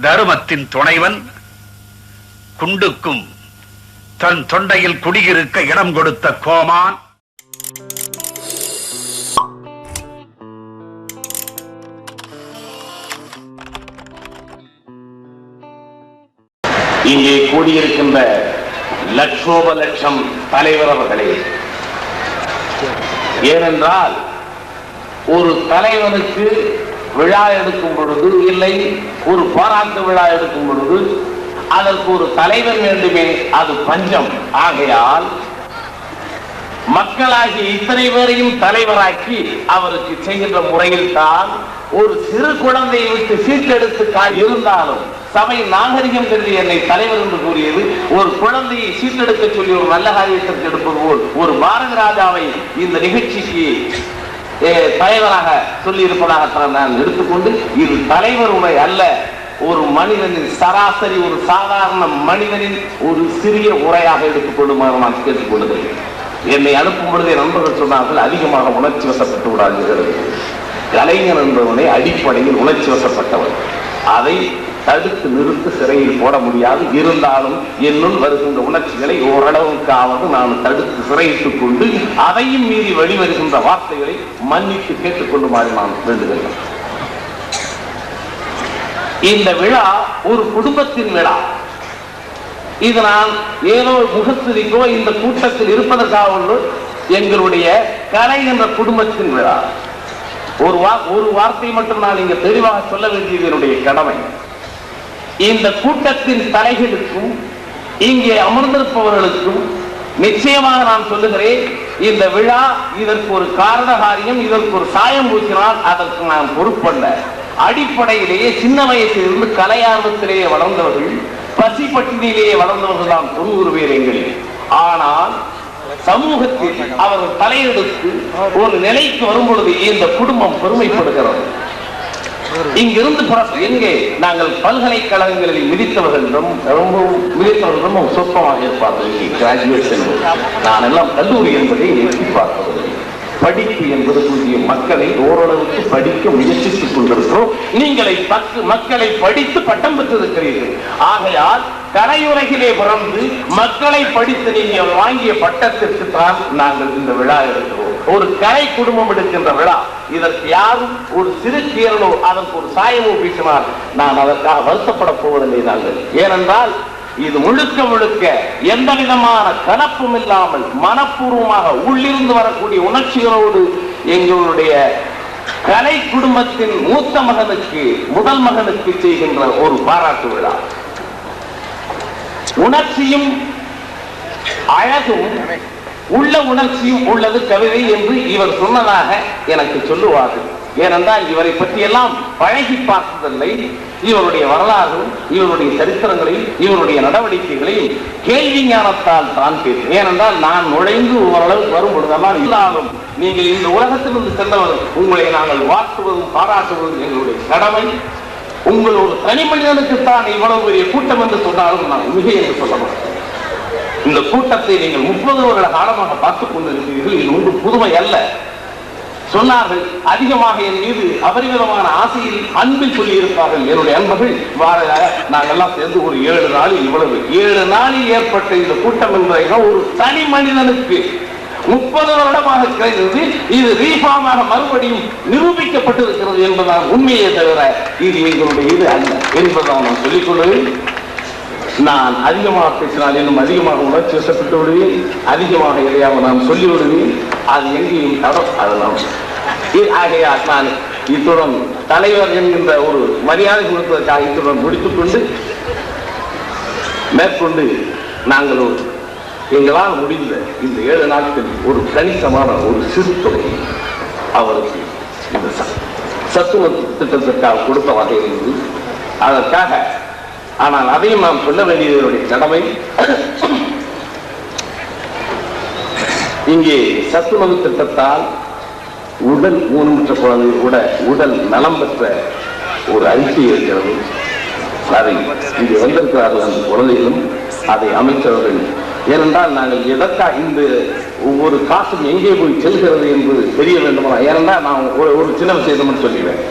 தருமத்தின் துணைவன் குண்டுக்கும் தன் தொண்டையில் குடியிருக்க இடம் கொடுத்த கோமான். இங்கே கூடியிருக்கின்ற லட்சோப லட்சம் தலைவர் அவர்களே ஏனென்றால் ஒரு தலைவனுக்கு விழா எடுக்கும் பொழுது இல்லை ஒரு பாராட்டு விழா எடுக்கும் பொழுது அதற்கு ஒரு தலைவர் வேண்டுமே அது பஞ்சம். ஆகையால் மக்களாகி இத்தனை பேரையும் தலைவராக்கி அவருக்கு செய்கின்ற முறையில் தான் ஒரு சிறு குழந்தையை விட்டு சீட்டெடுத்து இருந்தாலும் சபை நாகரிகம் என்று என்னை தலைவர் என்று கூறியது ஒரு குழந்தையை சீட்டெடுக்க சொல்லி ஒரு நல்ல காரியத்திற்கு எடுப்பது போல் ஒரு பாரத ராஜாவை இந்த நிகழ்ச்சிக்கு தலைவராக சொல்லி இருப்பதாக நான் எடுத்துக்கொண்டு இது தலைவர் உரை அல்ல. ஒரு மனிதனின் சராசரி ஒரு சாதாரண மனிதனின் ஒரு சிறிய உரையாக எடுத்துக்கொள்ளுமாறு நான் கேட்டுக்கொள்கிறேன். என்னை அனுப்பும் பொழுதே நண்பர்கள் சொன்னார்கள் அதிகமாக உணர்ச்சி வசப்பட்டு விடாதீர்கள். கலைஞர் என்பவனை அடிப்படையில் உணர்ச்சி வசப்பட்டவர் அதை தடுத்து நிறுத்து சிறையில் போட முடியாது. இருந்தாலும் என்னுள் வருகின்ற உணர்ச்சிகளை ஓரளவுக்காவது நான் தடுத்து சிறையிட்டுக் கொண்டு அதையும் மீறி வெளிவருகின்ற வார்த்தைகளை மன்னித்து கேட்டுக்கொள்ளுமாறு நான் வேண்டுகிறேன் இந்த விழா ஒரு குடும்பத்தின் விழா. இது நான் ஏதோ முகஸ்துதிக்கோ இந்த கூட்டத்தில் இருப்பதற்காக ஒன்று எங்களுடைய கலை என்ற குடும்பத்தின் விழா. ஒரு வா ஒரு வார்த்தை மட்டும் நான் இங்க தெளிவாக சொல்ல வேண்டியது என்னுடைய கடமை. இந்த கூட்டத்தின் தலைகளுக்கும் இங்கே அமர்ந்திருப்பவர்களுக்கும் நிச்சயமாக நான் சொல்லுகிறேன் இந்த விழா இதற்கு ஒரு காரண காரியம் இதற்கு ஒரு சாயம் பூச்சினால் அதற்கு நான் பொறுப்பல்ல. அடிப்படையிலேயே சின்ன வயசிலிருந்து கலையார்வத்திலேயே வளர்ந்தவர்கள் பசி பட்டினியிலேயே வளர்ந்தவர்கள் தான் தொண்ணூறு பேர் எங்களில் ஆனால் சமூகத்தில் அவர்கள் தலையெடுத்து ஒரு நிலைக்கு வரும் பொழுது இந்த குடும்பம் பெருமைப்படுகிறது. இங்கிருந்து புற- எங்கே? நாங்கள் பல்கலைக்கழகங்களில் மிதித்தவர்கள் ரொம்ப மிதித்தவர்கள் ரொம்ப சொற்பமாக இருப்பார்கள். கிராஜுவேஷன் நான் எல்லாம் கல்லூரி என்பதை எட்டி பார்ப்பதில்லை படிப்பு என்பது புதிய மக்களை ஓரளவுக்கு படிக்க முயற்சித்துக் கொண்டிருக்கிறோம். நீங்களை பக்கு மக்களை படித்து பட்டம் பெற்றிருக்கிறீர்கள். ஆகையால் கலையுலகிலே பிறந்து மக்களை படித்து நீங்கள் வாங்கிய பட்டத்திற்கு தான் நாங்கள் இந்த விழா இருக்கிறோம் ஒரு கலை குடும்பம் எடுக்கின்ற விழா. இதற்கு யாரும் ஒரு சிறு கீரலோ அதற்கு ஒரு சாயமோ வீசினால் நான் அதற்காக வருத்தப்பட போவதில்லை நாங்கள். ஏனென்றால் இது முழுக்க முழுக்க எந்த விதமான கலப்பும் இல்லாமல் மனப்பூர்வமாக உள்ளிருந்து வரக்கூடிய உணர்ச்சிகளோடு எங்களுடைய கலை குடும்பத்தின் மூத்த மகனுக்கு முதல் மகனுக்கு செய்கின்ற ஒரு பாராட்டு விழா. உணர்ச்சியும் அழகும் உள்ள உணர்ச்சியும் உள்ளது கவிதை என்று இவர் சொன்னதாக எனக்கு சொல்லுவார்கள். ஏனென்றால் இவரை பற்றி எல்லாம் பழகி பார்த்ததில்லை. இவருடைய வரலாறும் இவருடைய சரித்திரங்களையும் இவருடைய நடவடிக்கைகளையும் கேள்வி ஞானத்தால் தான் பேசும் ஏனென்றால் நான் நுழைந்து ஓரளவுக்கு வரும் பொழுதெல்லாம் நீங்கள் இந்த உலகத்திலிருந்து சென்றவர் உங்களை நாங்கள் வாழ்த்துவதும் பாராட்டுவதும் எங்களுடைய கடமை. உங்கள் ஒரு தனி மனிதனுக்குத்தான் இவ்வளவு பெரிய கூட்டம் என்று சொன்னாலும் நான் மிக என்று சொல்ல மாட்டேன். இந்த கூட்டத்தை நீங்கள் முப்பது வருட காலமாக பார்த்துக் கொண்டிருக்கிறீர்கள் இது ஒன்று புதுமை அல்ல. சொன்னார்கள் அதிகமாக என் மீது அபரிமிதமான ஆசையில் அன்பில் சொல்லி இருப்பார்கள் என்னுடைய அன்பர்கள் வார நாங்கள் எல்லாம் சேர்ந்து ஒரு ஏழு நாளில் இவ்வளவு. ஏழு நாளில் ஏற்பட்ட இந்த கூட்டம் என்பதை ஒரு தனி மனிதனுக்கு முப்பது வருடமாக கிடைத்தது. இது ரீஃபார்மாக மறுபடியும் நிரூபிக்கப்பட்டிருக்கிறது என்பதான் உண்மையே தவிர இது எங்களுடைய இது அல்ல என்பதான் நான் சொல்லிக் கொள்வேன் நான் அதிகமாக பேசினால் இன்னும் அதிகமாக உணர்ச்சி வசப்பட்டு விடுவேன். அதிகமாக எதையாவது நான் சொல்லி விடுவேன் அது எங்கேயும் தடம் அதெல்லாம். ஆகையால் நான் இத்துடன் தலைவர் என்கின்ற ஒரு மரியாதை கொடுப்பதற்காக இத்துடன் முடித்துக் கொண்டு மேற்கொண்டு நாங்கள் ஒரு எங்களால் முடிந்த இந்த ஏழு நாட்களில் ஒரு கணிசமான ஒரு சிறு தொகை அவருக்கு இந்த சத்துவ திட்டத்திற்காக கொடுத்த வகை அதற்காக ஆனால் அதையும் நாம் சொல்ல வேண்டியது கடமை. இங்கே சத்துணவு திட்டத்தால் உடல் ஊனமுற்ற குழந்தை கூட உடல் நலம் பெற்ற ஒரு அறிக்கை இருக்கிறது. அதை இங்கே வந்திருக்கிறார்கள் அந்த குழந்தைகளும் அதை அமைச்சவர்கள் ஏனென்றால் நாங்கள் எதற்காக இந்த ஒவ்வொரு காசும் எங்கே போய் செல்கிறது என்பது தெரிய வேண்டுமா ஏனென்றால் நான் ஒரு ஒரு சின்ன விஷயத்தை மட்டும் சொல்லிடுவேன்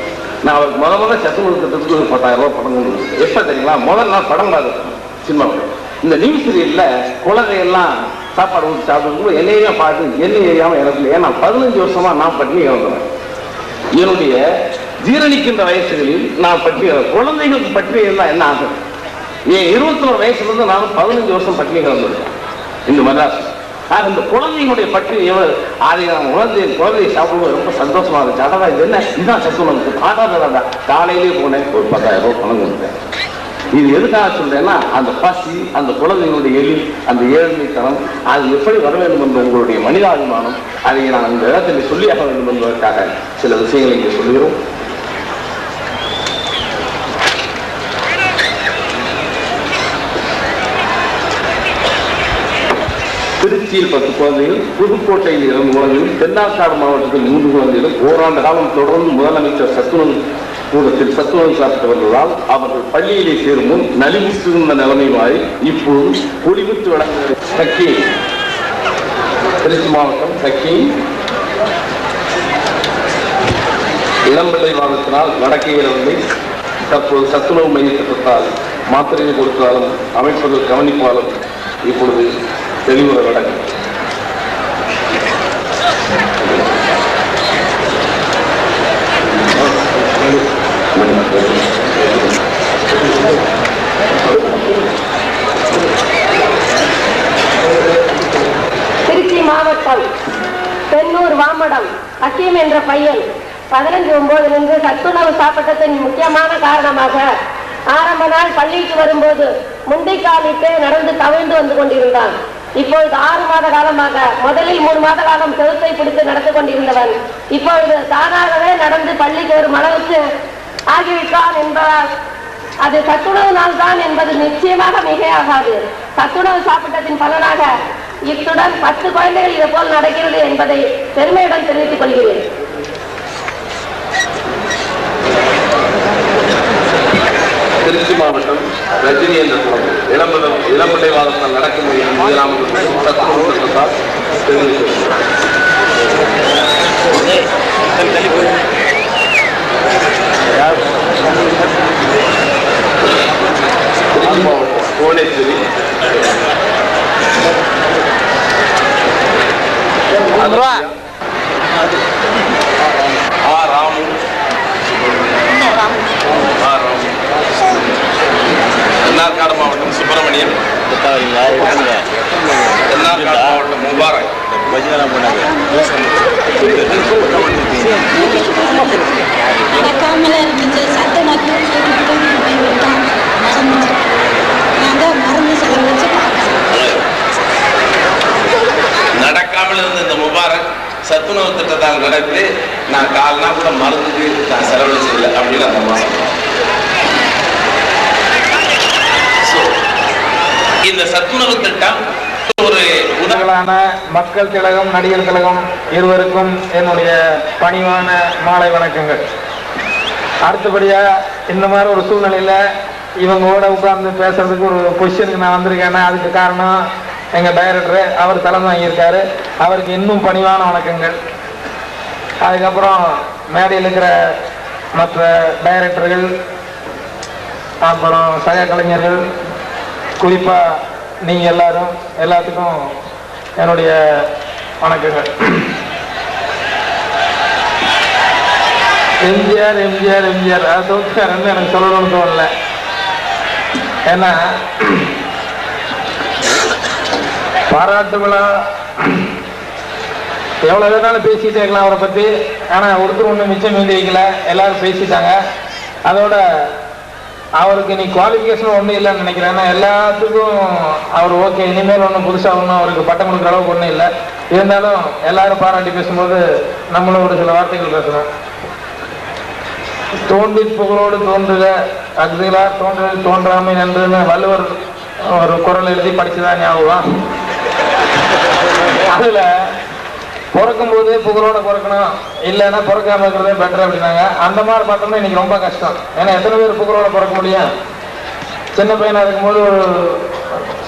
நான் அவருக்கு முத முதல்ல சத்துணவு திட்டத்துக்கு ஒரு பத்தாயிரம் ரூபாய் படம் கொண்டு எப்போ தெரியுங்களா? முதல் நாள் படம் பார்த்து சினிமாவில் இந்த நியூஸ் சீரியலில் குழந்தையெல்லாம் சாப்பாடு ஊற்றி சாப்பிடும்போது என்னையே பார்த்து என்ன ஏரியாமல் எனக்கு ஏன்னா பதினஞ்சு வருஷமா நான் பட்டினி கிடந்தேன் என்னுடைய ஜீரணிக்கின்ற வயசுகளில் நான் பட்டினி குழந்தைகளுக்கு பட்டினி இருந்தால் என்ன ஆகும்? என் இருபத்தோரு வயசுலேருந்து நான் பதினஞ்சு வருஷம் பட்டினி கிடந்திருக்கேன் இந்த மദ്രാஸ் ஆக இந்த குழந்தைங்களுடைய பற்றி எவ்வளவு? அதை நான் குழந்தை குழந்தையை சாப்பிடும்போது ரொம்ப சந்தோஷமா இருந்துச்சு. அதான் இது என்ன இதுதான் சத்துணவு ஆடாதான் காலையிலேயே போனேன் ஒரு பத்தாயிரம் ரூபாய் பணம் கொடுத்தேன். இது எதுக்காக சொல்றேன்னா அந்த பசி அந்த குழந்தைங்களுடைய எலி அந்த ஏழ்மைத்தனம் அது எப்படி வர வேண்டும் என்ற உங்களுடைய மனிதாபிமானம் அதை நான் இந்த இடத்தில் சொல்லியாக வேண்டும் என்பதற்காக சில விஷயங்களை இங்கே சொல்கிறோம் திருச்சியில் பத்து குழந்தைகள் புதுக்கோட்டையில் இரண்டு குழந்தைகள் தென்னாசார் மாவட்டத்தில் மூன்று குழந்தைகள். ஓராண்டு காலம் தொடர்ந்து முதலமைச்சர் சத்துணவு கூடத்தில் சத்துணவு சாப்பிட்டு வந்ததால் அவர்கள் பள்ளியிலே சேரும் முன் நலிவுற்றிருந்த நிலைமை இப்போது குடிவிட்டு விளங்குகிற சக்கி. திருச்சி மாவட்டம் சக்கி. இளம்பிள்ளை வாதத்தினால் வடக்கே இயலவில்லை தற்போது சத்துணவு மைய திட்டத்தால் மாத்திரையை கொடுத்தாலும் அமைப்புகள் கவனிப்பாலும் இப்பொழுது தெளிவுற நடக்கும் திருச்சி மாவட்டம் பெண்ணூர் வாமடம் அக்கீம் என்ற பையன் பதினஞ்சு ஒன்பதிலிருந்து சத்துணவு சாப்பிட்டதன் முக்கியமான காரணமாக ஆரம்ப நாள் பள்ளிக்கு வரும்போது முண்டைக்காலிட்டு நடந்து தவிழ்ந்து வந்து கொண்டிருந்தான். இப்பொழுது ஆறு மாத காலமாக முதலில் மூணு மாத காலம் செவுத்தை பிடித்து நடந்து கொண்டிருந்தவன் இப்பொழுது தானாகவே நடந்து பள்ளிக்கு வரும் அளவுக்கு ஆகிவிட்டான் என்பதால் அது சத்துணவு நாள் தான் என்பது நிச்சயமாக மிகையாகாது. சத்துணவு சாப்பிட்டதின் பலனாக இத்துடன் பத்து குழந்தைகள் இது போல் நடக்கிறது என்பதை பெருமையுடன் தெரிவித்துக் கொள்கிறேன். திருச்சி மாவட்டம் ரஜினி என்ற குழந்தை இளம்பிள்ளை இளம்பிள்ளை வாதத்தால் நடக்கும் முதலாமல் சத்துணவு திட்டத்தால் மாவட்டம் புவனேஸ்வரி ராமு ஆ ராமு தென்னார்காடு மாவட்டம் சுப்பிரமணியன் தென்னார்காடு மாவட்டம் முபாரக் நடக்காமல இருந்துச்சு சத்தம் மட்டும் சொல்லிட்டு போய்விட்டான் மறந்துச்சு நடக்காமல் இருந்த இந்த முபாரக் சத்துணவு திட்டத்தால் நடந்து நான் கால் கூட மருந்துக்கு நான் செலவழிச்சதில்லை அப்படின்னு அந்த மாசம் இந்த சத்துணவு திட்டம் தலைவர்களான மக்கள் திலகம் நடிகர் திலகம் இருவருக்கும் என்னுடைய பணிவான மாலை வணக்கங்கள். அடுத்தபடியா இந்த மாதிரி ஒரு சூழ்நிலையில இவங்களோட உட்கார்ந்து பேசுறதுக்கு ஒரு பொசிஷனுக்கு நான் வந்திருக்கேன்னா அதுக்கு காரணம் எங்க டைரக்டர் அவர் தலைமை வாங்கியிருக்காரு அவருக்கு இன்னும் பணிவான வணக்கங்கள். அதுக்கப்புறம் மேடையில் இருக்கிற மற்ற டைரக்டர்கள் அப்புறம் சக கலைஞர்கள் குறிப்பா நீங்க எல்லாரும் எல்லாத்துக்கும் என்னுடைய வணக்கங்கள். எம்ஜிஆர் எம்ஜிஆர் எம்ஜிஆர். அது எனக்கு சொல்லணும்னு தோணல. ஏன்னா பாராட்டு விழா எவ்வளவு வேணாலும் பேசிகிட்டே இருக்கலாம் அவரை பத்தி. ஆனா ஒருத்தர் ஒண்ணு மிச்சம் மீதி வைக்கல. எல்லாரும் பேசிட்டாங்க. அதோட அவருக்கு நீ குவாலிஃபிகேஷன் ஒன்றும் இல்லைன்னு நினைக்கிறேன் எல்லாத்துக்கும் அவர் ஓகே இனிமேல் ஒன்றும் புதுசாக ஒன்றும் அவருக்கு பட்டம் கொடுக்குற அளவுக்கு ஒன்றும் இல்லை. இருந்தாலும் எல்லாரும் பாராட்டி பேசும்போது நம்மளும் ஒரு சில வார்த்தைகள் பேசணும். தோன்றி புகழோடு தோன்றுக அக்திலார் தோன்றுதல் தோன்றாமை நன்றுன்னு வள்ளுவர் ஒரு குரல் எழுதி படிச்சுதான் ஞாபகம். அதுல பிறக்கும் போது புகழோட பிறக்கணும். இல்லைன்னா பிறக்காம இருக்கிறதே பெட்டர் அப்படின்னாங்க. அந்த மாதிரி பார்த்தோம்னா இன்னைக்கு ரொம்ப கஷ்டம். ஏன்னா எத்தனை பேர் புகழோட பிறக்க முடியும்? சின்ன பையனா இருக்கும்போது ஒரு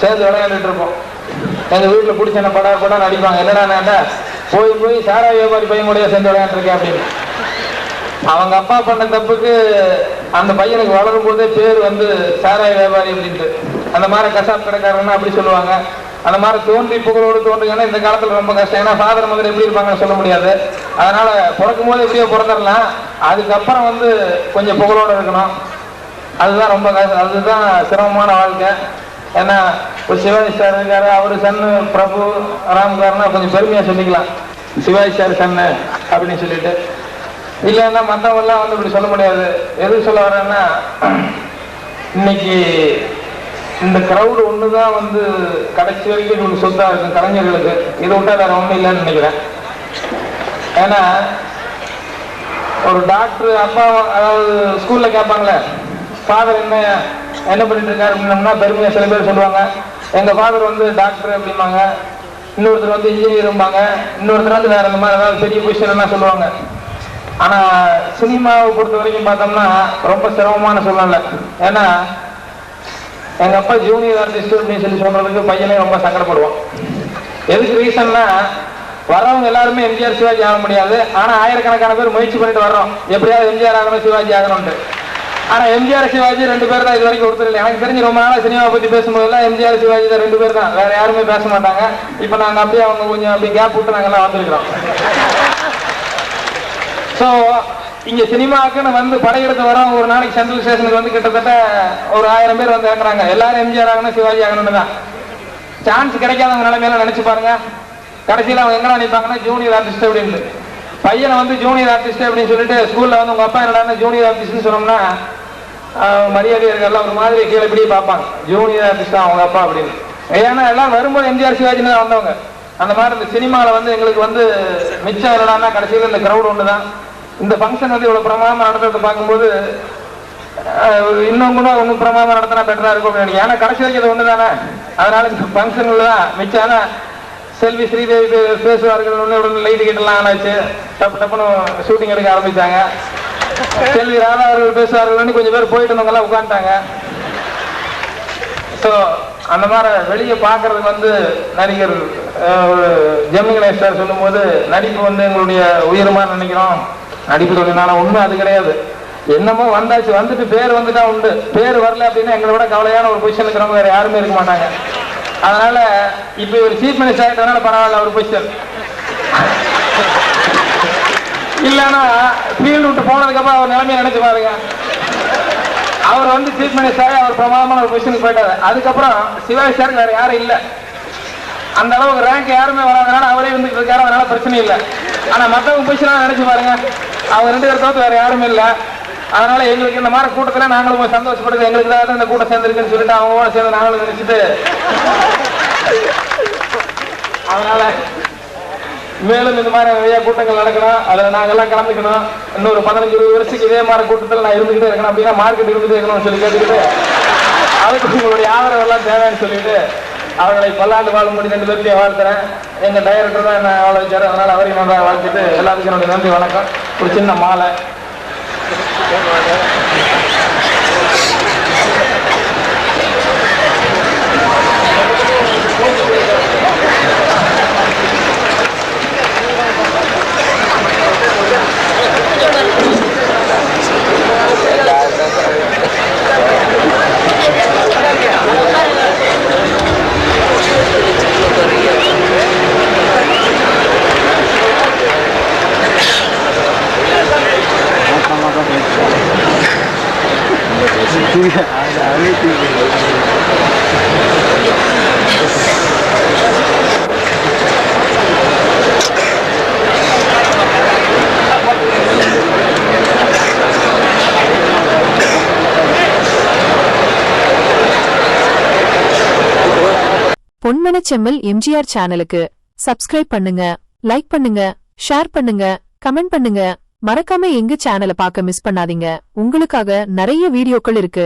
சேர்ந்து விளையாண்டுட்டு இருப்போம். எங்க வீட்டுல பிடிச்ச என்ன படா படம் நடிப்பாங்க. என்னடா போய் போய் சாரா வியாபாரி பையன் கூட சேர்ந்து விளையாண்டுருக்கேன் அப்படின்னு. அவங்க அப்பா பண்ண தப்புக்கு அந்த பையனுக்கு வளரும் போதே பேர் வந்து சாராய வியாபாரி அப்படின்ட்டு. அந்த மாதிரி கசாப் கடைக்காரன்னு அப்படி சொல்லுவாங்க. அந்த மாதிரி தோன்றி புகழோடு தோன்றுங்கன்னா இந்த காலத்தில் ரொம்ப கஷ்டம். ஏன்னா ஃபாதர் மதர் எப்படி இருப்பாங்கன்னு சொல்ல முடியாது. அதனால பிறக்கும் போது எப்படியோ பிறந்துடலாம். அதுக்கப்புறம் வந்து கொஞ்சம் புகழோடு இருக்கணும். அதுதான் ரொம்ப கஷ்டம். அதுதான் சிரமமான வாழ்க்கை. ஏன்னா ஒரு சிவாஜி சார் இருக்காரு அவர் சன்னு பிரபு ராம்காரனா கொஞ்சம் பெருமையாக சொல்லிக்கலாம். சிவாஜி சார் சன்னு அப்படின்னு சொல்லிட்டு. இல்லைன்னா மற்றவங்கெல்லாம் வந்து இப்படி சொல்ல முடியாது. எது சொல்ல வரேன்னா இன்னைக்கு இந்த கிரௌடு ஒன்று தான் வந்து கடைசி வரைக்கும் உங்களுக்கு சொத்தா இருக்கும் கலைஞர்களுக்கு. இதை விட்டா வேற ஒன்றும் இல்லைன்னு நினைக்கிறேன். ஏன்னா ஒரு டாக்டர் அப்பா அதாவது ஸ்கூல்ல கேட்பாங்களே ஃபாதர் என்ன என்ன பண்ணிட்டு இருக்காரு? அப்படின்னோம்னா பெருமையா சில பேர் சொல்லுவாங்க. எங்க ஃபாதர் வந்து டாக்டர் அப்படிம்பாங்க. இன்னொருத்தர் வந்து இன்ஜினியரும்பாங்க இன்னொருத்தர் வந்து வேற இந்த மாதிரி ஏதாவது பெரிய பொசிஷன் சொல்லுவாங்க. ஆனா சினிமாவை பொறுத்த வரைக்கும் பார்த்தோம்னா ரொம்ப சிரமமான சூழ்நிலை. ஏன்னா எங்க அப்பா ஜூனியர் ஆர்டிஸ்ட் அப்படின்னு சொல்லி சொல்றதுக்கு பையனே ரொம்ப சங்கடப்படுவான். எதுக்கு ரீசன்னா வர்றவங்க எல்லாருமே எம்ஜிஆர் சிவாஜி ஆக முடியாது. ஆனா ஆயிரக்கணக்கான பேர் முயற்சி பண்ணிட்டு வர்றோம். எப்படியாவது எம்ஜிஆர் ஆகணும் சிவாஜி ஆகணும்ட்டு ஆனா எம்ஜிஆர் சிவாஜி ரெண்டு பேர் தான் இது வரைக்கும் கொடுத்துருல இல்லை. எனக்கு தெரிஞ்சு ரொம்ப நாளா சினிமா பத்தி பேசும்போதெல்லாம் எம்ஜிஆர் சிவாஜி தான் ரெண்டு பேர் தான். வேற யாருமே பேச மாட்டாங்க. இப்ப நாங்க அப்படியே அவங்க கொஞ்சம் அப்படி கேப் விட்டு நாங்க எல்லாம் வந்திருக்கிறோம். ஸோ இங்க சினிமாக்குன்னு வந்து படையெடுத்து வரோம் ஒரு நாளைக்கு சென்ட்ரல் ஸ்டேஷனுக்கு வந்து கிட்டத்தட்ட ஒரு ஆயிரம் பேர் வந்து இறங்குறாங்க எல்லாரும் எம்ஜிஆர் ஆகணும் சிவாஜி ஆகணும்னு தான். சான்ஸ் கிடைக்காதவங்க நிலைமையில நினைச்சு பாருங்க. கடைசியில் அவங்க எங்கடா நினைப்பாங்கன்னா ஜூனியர் ஆர்டிஸ்ட் அப்படின்னு. பையனை வந்து ஜூனியர் ஆர்டிஸ்ட் அப்படின்னு சொல்லிட்டு ஸ்கூல்ல வந்து உங்க அப்பா என்னடா ஜூனியர் ஆர்டிஸ்ட்னு சொன்னோம்னா ஆஹ், மரியாதையர்கள் ஒரு மாதிரி கீழே இப்படியே பார்ப்பாங்க. ஜூனியர் ஆர்டிஸ்டா அவங்க அப்பா அப்படின்னு. ஏன்னா எல்லாம் வரும்போது எம்ஜிஆர் சிவாஜின்னு தான் வந்தவங்க. அந்த மாதிரி இந்த சினிமாவில் வந்து எங்களுக்கு வந்து மிச்சம் என்னடான்னா கடைசியில் இந்த கிரௌட் ஒன்று தான் இந்த ஃபங்க்ஷன் வந்து இவ்வளோ பிரமாதமாக நடத்துறதை பார்க்கும்போது இன்னும் கூட ஒன்றும் பிரமாதமாக நடத்தினா பெட்டராக இருக்கும் அப்படின்னு நினைக்கிறேன். ஏன்னா கடைசி வரைக்கும் அது ஒன்று தானே அதனால இந்த ஃபங்க்ஷனில் தான் மிச்சம் செல்வி ஸ்ரீதேவி பேசுவார்கள் ஒன்று உடனே லைட்டு கிட்டலாம் ஆனாச்சு டப்பு டப்புன்னு ஷூட்டிங் எடுக்க ஆரம்பிச்சாங்க. செல்வி ராதா அவர்கள் பேசுவார்கள்னு கொஞ்சம் பேர் போயிட்டு இருந்தவங்கலாம் உட்காந்துட்டாங்க ஸோ அந்த மாதிரி வெளியே பார்க்கறதுக்கு வந்து நடிகர் ஜெம்மி ஜெமினி கணேஷ் சார் சொல்லும்போது நடிப்பு வந்து எங்களுடைய உயரமாக நினைக்கிறோம். நடிப்பு தொழிலான உண்மை அது கிடையாது. என்னமோ வந்தாச்சு வந்துட்டு பேர் வந்துட்டா உண்டு. பேர் வரல அப்படின்னா எங்களை விட கவலையான ஒரு பொசிஷன் இருக்கிறவங்க வேற யாருமே இருக்க மாட்டாங்க. அதனால இப்ப ஒரு சீஃப் மினிஸ்டர் ஆகிட்டதுனால பரவாயில்ல ஒரு பொசிஷன் இல்லைன்னா ஃபீல்டு விட்டு போனதுக்கு அப்புறம் அவர் நிலைமையை நினைச்சு பாருங்க. அவர் வந்து சீஃப் மினிஸ்டர் அவர் பிரமாதமான ஒரு பொசிஷனுக்கு போயிட்டாரு. அதுக்கப்புறம் சிவாஜி சார் வேற யாரும் இல்லை. அந்த அளவுக்கு ரேங்க் யாருமே வராதனால அவரே வந்துட்டு இருக்காரு அதனால பிரச்சனை இல்லை. ஆனா மத்தவங்க பொசிஷனா நினைச்சு பாருங்க. அவங்க ரெண்டு பேர் தவிர்த்து வேற யாரும் இல்லை. அதனால எங்களுக்கு இந்த மாதிரி கூட்டத்தில் நாங்களும் சந்தோஷப்படுது எங்களுக்கு தான் இந்த கூட்டம் சேர்ந்துருக்குன்னு சொல்லிட்டு அவங்க கூட சேர்ந்து நாங்களும் நினைச்சிட்டு. அதனால மேலும் இந்த மாதிரி நிறைய கூட்டங்கள் நடக்கணும். அதில் நாங்கெல்லாம் கலந்துக்கணும். இன்னொரு பதினஞ்சு இருபது வருஷத்துக்கு இதே மாதிரி கூட்டத்தில் நான் இருந்துகிட்டே இருக்கணும். அப்படின்னா மார்க்கெட் இருந்துகிட்டே இருக்கணும்னு சொல்லி கேட்டுக்கிட்டு அதுக்கு உங்களுடைய ஆதரவு எல்லாம் தேவைன்னு சொல்லிட்டு அவர்களை பல்லாண்டு வாழும்படி ரெண்டு பேர்த்தையும் வாழ்த்துறேன். எங்கள் டைரக்டர் தான் என்ன வாழ வச்சார் அதனால் அவரையும் நல்லா வாழ்த்துட்டு எல்லாத்துக்கும் என்னுடைய நன்றி வணக்கம். ஒரு சின்ன மாலை. பொன்மனச்செம்மல் எம்ஜிஆர் சேனலுக்கு சப்ஸ்கிரைப் பண்ணுங்க லைக் பண்ணுங்க ஷேர் பண்ணுங்க கமெண்ட் பண்ணுங்க. மறக்காம எங்க சேனலை பார்க்க மிஸ் பண்ணாதீங்க. உங்களுக்காக நிறைய வீடியோக்கள் இருக்கு.